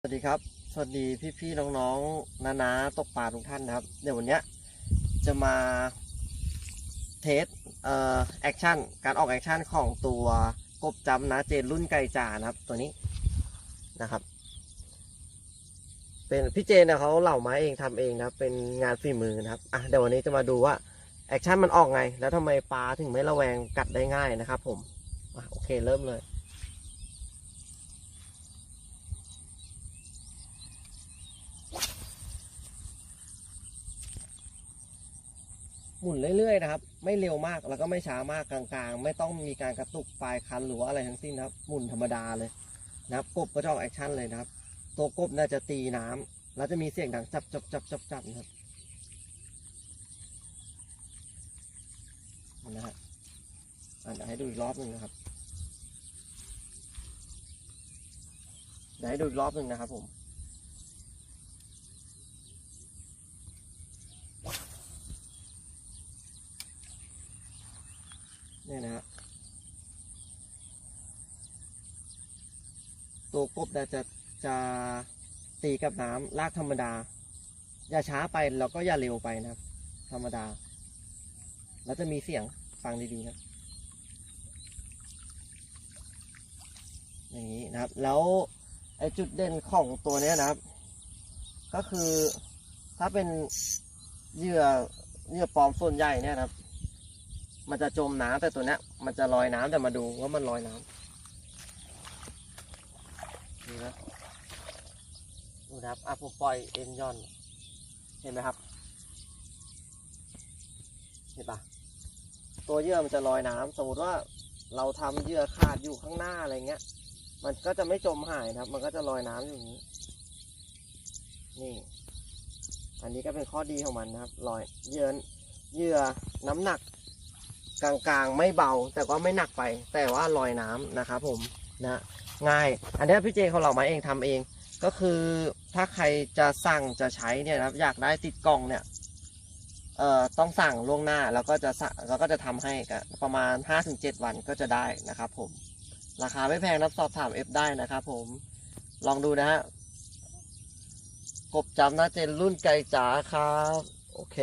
สวัสดีครับ สวัสดีพี่ๆน้องๆนานาตกปลาทุกท่านนะครับ เดี๋ยววันนี้จะมาเทสเอ่อแอคชั่นการออกแอคชั่นของตัวกบจำนะเจนรุ่นไก่จ่านะครับ ตัวนี้นะครับ เป็นพี่เจนเนี่ยเขาเหล่าไม้เองทำเองนะครับ เป็นงานฝีมือนะครับอะเดี๋ยววันนี้จะมาดูว่าแอคชั่นมันออกไง แล้วทำไมปลาถึงไม่ระแวงกัดได้ง่ายนะครับ ผมอะโอเคเริ่มเลย หมุนเรื่อยๆนะครับ ไม่เร็วมากแล้วก็ไม่ช้ามากกลางๆ ไม่ต้องมีการกระตุกปลายคันหรือว่าอะไรทั้งสิ้นนะครับ หมุนธรรมดาเลยนะครับกบก็จะออกแอคชั่นเลยนะครับ ตัวกบน่าจะตีน้ำแล้วจะมีเสียงดังจับจับจับจับจับนะครับนะฮะอะเดี๋ยวให้ดูอีกรอบหนึ่งนะครับเดี๋ยวให้ดูอีกรอบหนึ่งนะครับผม เนี่ยนะฮะตัวกบจะจะตีกับน้ำลากธรรมดา อย่าช้าไปแล้วก็อย่าเร็วไปนะครับธรรมดา แล้วจะมีเสียงฟังดีๆนะ อย่างนี้นะครับ แล้วไอจุดเด่นของตัวนี้นะครับ ก็คือถ้าเป็นเหยื่อเหยื่อปลอมส่วนใหญ่เนี่ยนะครับ มันจะจมน้ำแต่ตัวเนี้ยมันจะลอยน้ำแต่มาดูว่ามันลอยน้ำนี่นะดูนะครับอะผมปล่อยเอ็นย่อน เห็นไหมครับ เห็นปะตัวเยื่อมันจะลอยน้ำสมมติว่าเราทำเยื่อขาดอยู่ข้างหน้าอะไรเงี้ย มันก็จะไม่จมหายนะครับ มันก็จะลอยน้ำอยู่อย่างนี้ นี่ อันนี้ก็เป็นข้อดีของมันนะครับ ลอยเยื่อเยื่อน้ำหนัก กลางๆ ไม่เบา แต่ก็ไม่หนักไป แต่ว่าลอยน้ำนะครับผมนะง่าย อันนี้พี่เจเขาเรามาเองทำเอง ก็คือถ้าใครจะสั่งจะใช้เนี่ยนะครับอยากได้ติดกล่องเนี่ยเอ่อต้องสั่งล่วงหน้าแล้วก็จะสั่งแล้วก็จะทำให้ก็ประมาณ 5-7 วันก็จะได้นะครับผมราคาไม่แพงนับสอบถามเอฟได้นะครับผมลองดูนะฮะกบจำหน้าเจนรุ่นไกลจ๋าครับ โอเค